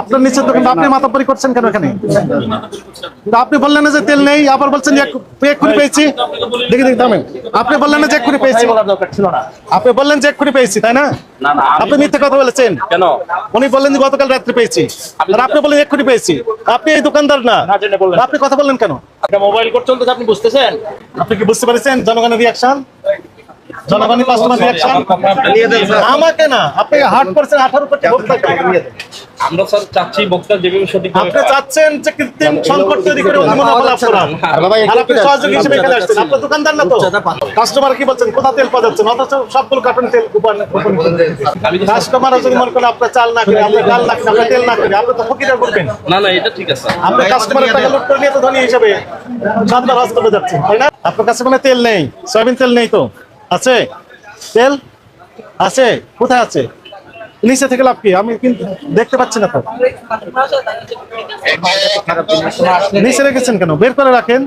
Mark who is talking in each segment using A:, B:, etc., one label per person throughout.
A: আপনার নিচের দোকান আপনি মাতাপারি করছেন কেন এখানে? আপনি বললেন না যে তেল নেই আবার বলছেন এক্ষুনি পেয়েছি। দেখি দেখি থামেন। আপনি বললেন না যে এক্ষুনি পেয়েছি। আপনি বললেন যে এক্ষুনি পেয়েছি তাই না? আপনি মিথ্যে কথা বলেছেন।
B: কেন?
A: উনি বললেন যে গতকাল রাত্রে পেয়েছি। আর আপনি বললেন এক এক্ষুনি পেয়েছি। আপনি এই দোকানদার না। আপনি কথা বললেন কেন?
B: মোবাইল কোড চলতেছে আপনি বুঝতেছেন?
A: আপনি কি বুঝতে পেরেছেন জনগণের রিয়াকশন জনগণের রিয়াকশন আমাকে না আপনি হার্ট করছেন আঠারো কোটি।
B: আমরা স্যার চাচ্ছি বক্তার যেভাবে সঠিকভাবে
A: আপনি চাচ্ছেন যে কৃত্রিম সংকট তৈরি করে অধিমনা লাভ করান আর আপনি সহযোগী হিসেবে এখানে আসছেন আপনার দোকানদার না তো কাস্টমার কি বলছেন কোথা তেল পাওয়া যাচ্ছে না অথচ সবগুলো কার্টন তেল কুপন কাস্টমার যদি মনে করেন আপনার চাল না করে আপনার ডাল না করে আপনার তেল না করে আপনি তো ফকিরা করবেন
B: না না এটা ঠিক আছে
A: আপনি কাস্টমারের টাকা লুট করে নিয়ে তো ধনী হিসেবে সাতবার হস্তপে যাচ্ছেন তাই না আপনার কাছে কোনো তেল নেই সয়াবিন তেল নেই তো আছে? তেল? আছে? কোথায় আছে? নিচে থেকে লাভ কি? আমি কিন্তু দেখতে পাচ্ছি না তো। নিচে রেখেছেন কেন? বের করে রাখেন।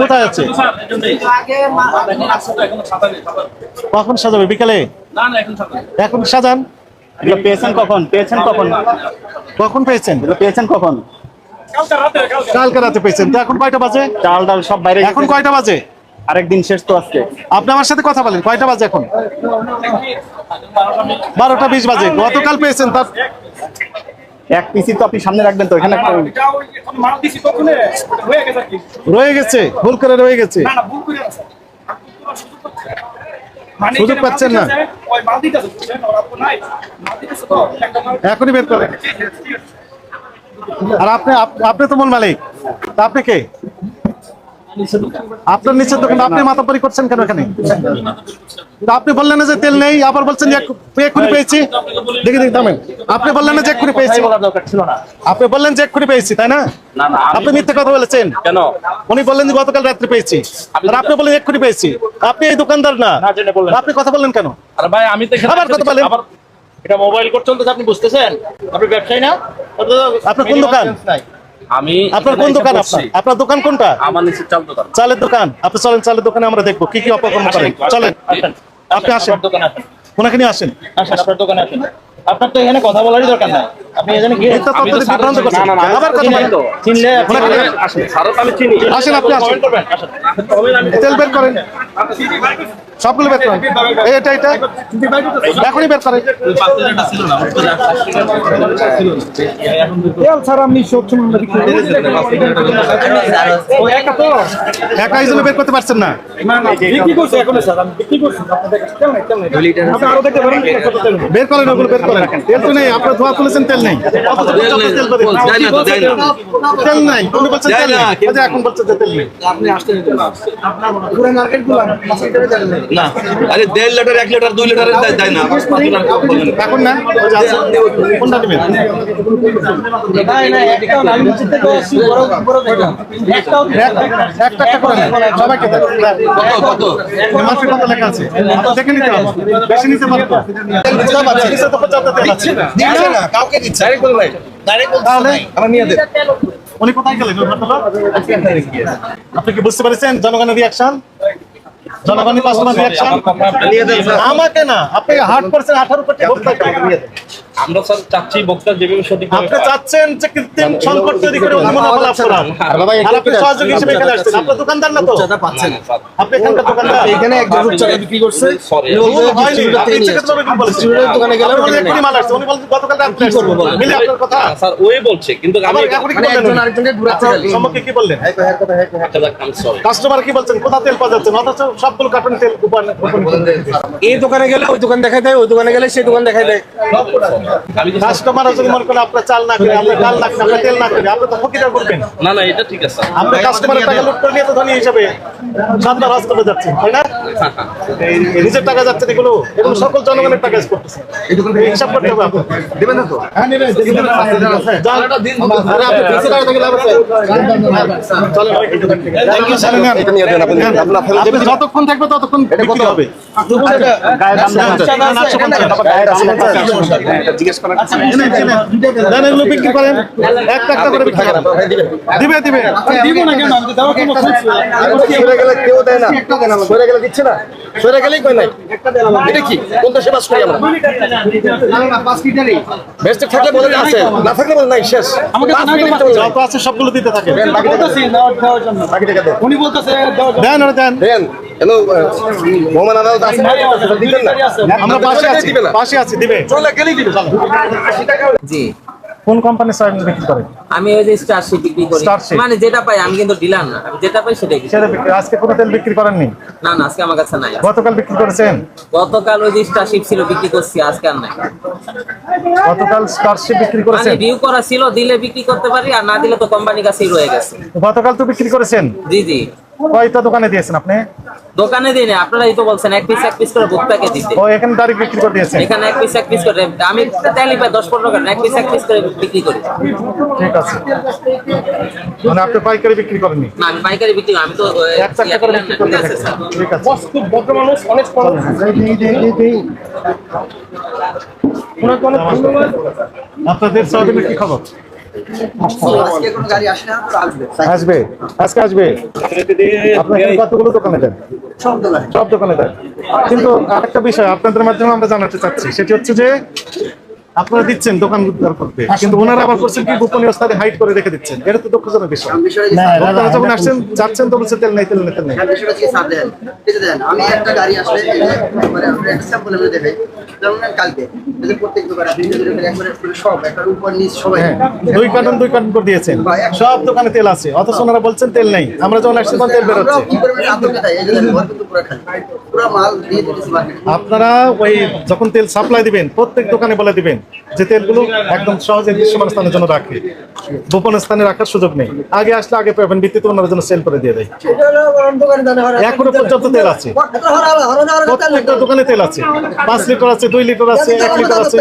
A: কোথায় আছে? কখন সাজাবে? বিকালে? এখন সাজান।
C: পেয়েছেন কখন? পেয়েছেন কখন?
A: কখন পেয়েছেন?
C: পেয়েছেন কখন?
A: কালকে রাতে পেয়েছেন। তো এখন কয়টা বাজে?
C: চাল ডাল সব বাইরে
A: এখন কয়টা বাজে?
C: আরেকদিন শেষ তো আজকে।
A: আপনি আমার সাথে কথা বলেন কয়টা বাজে এখন? বারোটা বিশ বাজে গতকাল পেয়েছেন তার।
C: এক পিসি তো আপনি সামনে রাখবেন তো এখানে
A: রয়ে গেছে ভুল করে রয়ে গেছে। সুযোগ পাচ্ছেন না। এখনই বের করেন। আর আপনি আপনি তো মূল মালিক। তা আপনি কে? আপনার নিচের দোকান আপনি মাতাপারি করছেন কেন এখানে? আপনি বললেন না যে তেল নেই আবার বলছেন এক্ষুনি পেয়েছি। দেখি দেখি থামেন। আপনি বললেন না যে এক্ষুনি পেয়েছি।
B: বলার দরকার ছিল না।
A: আপনি বললেন যে এক্ষুনি পেয়েছি তাই না?
B: না না আমি-
A: আপনি মিথ্যে কথা বলেছেন।
B: কেন?
A: উনি বললেন যে গতকাল রাত্রে পেয়েছি। আর আপনি বললেন এক্ষুনি পেয়েছি। আপনি এই দোকানদার না।
B: না জেনে বললেন।
A: আপনি কথা বললেন কেন?
B: আরে ভাই আমি তো
A: আবার কথা বলেন।
B: এটা মোবাইল কোড চলতেছে আপনি বুঝতেছেন? আপনি ব্যবসায়ী না?
A: আপনার কোন দোকান?
B: আমি
A: আপনার কোন দোকান আপনার? দোকান কোনটা?
B: আমার নিচে চাল দোকান।
A: চালের দোকান। আপনি চলেন চালের দোকানে আমরা দেখব। কি কি অপকর্ম করেন? চলেন। আপনি আসেন। ওনাকে নিয়ে আসেন।
B: আসেন আপনার দোকানে আসেন। আপনার তো এখানে কথা বলারই দরকার নাই। আপনি এখানে গিয়ে আমি তো
A: বিভ্রান্ত করছেন।
B: না, না, না,
A: আবার কথা বলেন।
B: তো। চিনলে আপনি আসেন। আমি চিনি।
A: আসেন, আপনি আসেন।
B: কমেন্ট করবেন আসেন। আমি
A: তেল বের করেন। সবগুলো বের করেন। এই এটা এটা। এখনই বের করেন। একা এই জন্য বের করতে পারছেন না। বের করেন ওগুলো বের করেন তেল তো নেই আপনার ধোয়া তুলেছেন তেল নেই। তেল বের করেন। তেল নাই উনি বলছেন তেল নেই। এখন বলছেন যে তেল নেই।
D: না। আরে দেড় লিটার এক লিটার দুই লিটার দেয় না।
A: এখন না। কোনটা নেবেন? একটা একটা করে সবাইকে
D: কত কত?
A: এমআরপি কত লেখা আছে। দেখে নিতে হবে। বেশি নিতে পারব। উনি কোথায় গেলেন? আপনি কি বুঝতে পেরেছেন জনগণের রিয়াকশন জনগণের কাস্টমার রিয়াকশন আমাকে না আপনি আঠারো ভোট
B: আমরা স্যার চাচ্ছি বক্তার যেভাবে সঠিকভাবে
A: আপনি চাচ্ছেন যে কৃত্রিম সংকট তৈরি করে লাভ করান আর আপনি সহযোগী হিসেবে এখানে আসছেন। আপনার দোকানদার না তো? আপনি এখানকার দোকানদার।
E: এখানে একজন বিক্রি করছে।
A: আপনি
E: দোকানে গেলে
A: আপনি বলেন মাল আসছে, উনি বলছেন গতকাল রাত্রে আসছে। মিলে আপনার কথা?
B: স্যার ওই বলছে কিন্তু আমি
A: কি
E: মানে একজন আরেকজনকে
A: কি বললেন?
B: আচ্ছা যাক আমি সরি
A: কাস্টমার কি বলছেন? কোথা তেল পাওয়া যাচ্ছে? না অথচ সবগুলো কার্টন তেল কুপন
E: এই দোকানে গেলে ওই দোকান দেখাই দেয় ওই দোকানে গেলে সেই দোকান দেখাই দেয়।
A: কাস্টমার যদি মনে করেন আপনার চাল না করে আপনার ডাল না করে আপনার তেল না করে আপনি তো ফকিরা করবেন
B: না না এটা ঠিক আছে।
A: আপনি কাস্টমারের টাকা লুট করে নিয়ে তো ধনী হিসেবে সাতবার হস্তপে যাচ্ছেন তাই না? এই নিজের টাকা যাচ্ছে এগুলো এগুলো সকল জনগণের টাকা করতেছে। এই হিসাব করতে হবে আপনার
E: দেবেন না তো?
A: হ্যাঁ নেবেন আপনি বেশি টাকা থেকে লাভ আছে। চলেন।
E: এটা নিয়ে দেন আপনি
A: আপনি যতক্ষণ যতক্ষণ থাকবে ততক্ষণ বিক্রি হবে।
C: গায়ের দাম জানা আছে?
A: আটশো পঞ্চাশ।
C: গায়ের দাম জানা আছে? এটা জিজ্ঞেস করার কিছু নেই।
A: এনে, এনে। দেন এগুলো বিক্রি করেন। এক টাকা করে দিবে দিবে।
B: দিব না কেন? আমি তো দেওয়ার কোনো
E: সরে গেলে কেউ দেয় না। সরে গেলে দিচ্ছে না। সরে গেলেই কই নাই? এটা কি? কোন দেশে বাস করি আমরা? বেস্ট থাকলে বলে আছে না থাকলে বলে নাই শেষ।
B: আমাকে
E: পাঁচ
B: তো নাই তো
E: মিনিটে বলে যাও।
A: যত আছে সবগুলো দিতে থাকে।
B: বলতেছি দেওয়ার দেওয়ার জন্য
E: বাকি টাকা দেন।
B: উনি বলতেছে
A: দেন ওরা দেন।
E: দেন। হ্যালো মোহাম্মদ আদালত আছে। দিবেন না?
A: আমরা পাশে আছি পাশে আছি দিবে।
E: চলে গেলেই দিবে চলো।
F: জি।
A: কোন সয়াবিন বিক্রি করেন?
F: আমি ওই যে স্টারশিপ বিক্রি করি। মানে যেটা পাই আমি কিন্তু ডিলার না। আমি যেটা পাই সেটাই বিক্রি
A: সেটা বিক্রি আজকে কোনো তেল বিক্রি করেননি?
F: না না আজকে আমার কাছে নাই।
A: গতকাল বিক্রি করেছেন?
F: গতকাল ওই যে স্টারশিপ ছিল বিক্রি করছি আজকে আর নাই।
A: গতকাল স্টারশিপ বিক্রি
F: মানে
A: করেছেন
F: ভিউ করা ছিল দিলে বিক্রি করতে পারি আর না দিলে তো কোম্পানির কাছেই রয়ে গেছে।
A: গতকাল তো বিক্রি করেছেন?
F: জি জি।
A: কয়টা দোকানে দিয়েছেন আপনি?
F: দোকানে দিই না আপনারাই তো বলছেন এক পিস এক পিস করে দিতে।
A: ও এখানে বিক্রি করে দিয়েছেন?
F: এখানে এক পিস এক পিস করে আমি তেলি পাই দশ পনেরো টাকা এক পিস এক পিস করে বিক্রি করি।
A: ঠিক আছে। মানে আপনি পাইকারি বিক্রি করেননি?
F: না আমি পাইকারি বিক্রি আমি তো
A: এক টাকা করে বিক্রি করতে
F: ঠিক আছে,
A: আছে
E: খুব ভদ্র মানুষ অনেক
A: আপনাদের সয়াবিনের কি খবর?
G: আজকে কোনো গাড়ি আসে না তো আসবে।
A: আসবে? আজকে আসবে? আপনার কতগুলো দোকানে দেন?
G: সব দোকানে।
A: দেন। কিন্তু আরেকটা বিষয় আপনাদের মাধ্যমে আমরা জানাতে চাচ্ছি সেটি হচ্ছে যে আপনারা দিচ্ছেন দোকান উদ্ধার করতে কিন্তু ওনারা আবার করছেন কি গোপনীয় স্থানে হাইড করে রেখে দিচ্ছেন? এটা তো দুঃখজনক বিষয়। আপনারা যখন আসছেন যাচ্ছেন তো বলছে তেল নেই তেল নেই তেল নেই।
G: আমি একটা গাড়ি আসলে মানে কালকে। প্রত্যেক দোকানে একবারে সব উপর নিচ সবাই।
A: হ্যাঁ দুই কার্টন দুই কার্টন করে দিয়েছেন। সব দোকানে তেল আছে অথচ ওনারা বলছেন তেল নেই। আমরা যখন আসছি তখন তেল বেরোচ্ছে।
G: কি আতঙ্কে এই পুরো খালি।
A: আপনারা ওই যখন তেল সাপ্লাই দিবেন প্রত্যেক দোকানে বলে দিবেন যে তেলগুলো একদম সহজে দৃশ্যমান স্থানের জন্য রাখে গোপন স্থানে রাখার সুযোগ নেই আগে আসলে আগে পাবেন ভিত্তিতে ওনারা যেন সেল করে দিয়ে দেয় এখনও পর্যন্ত তেল আছে প্রত্যেকটা দোকানে তেল আছে পাঁচ লিটার আছে দুই লিটার আছে এক লিটার আছে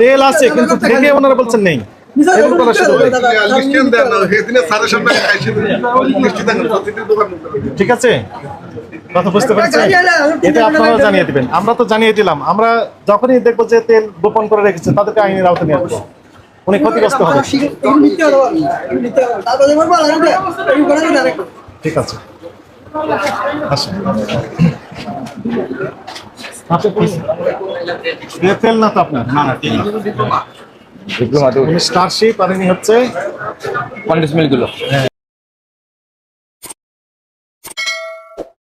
A: তেল আছে কিন্তু ওনারা বলছেন নেই ঠিক আছে? কথা বুঝতে পেরেছেন? এটা আপনারা জানিয়ে দিবেন। আমরা তো জানিয়ে দিলাম। আমরা যখনই দেখব যে তেল গোপন করে রেখেছে তাদেরকে আইনের আওতা নিয়ে আসব। উনি ক্ষতিগ্রস্ত হবে ঠিক আছে। আচ্ছা, তেল না তো আপনার? না না। উনি স্টারশিপ আর ইনি হচ্ছে
B: কন্ডিশন মিলগুলো।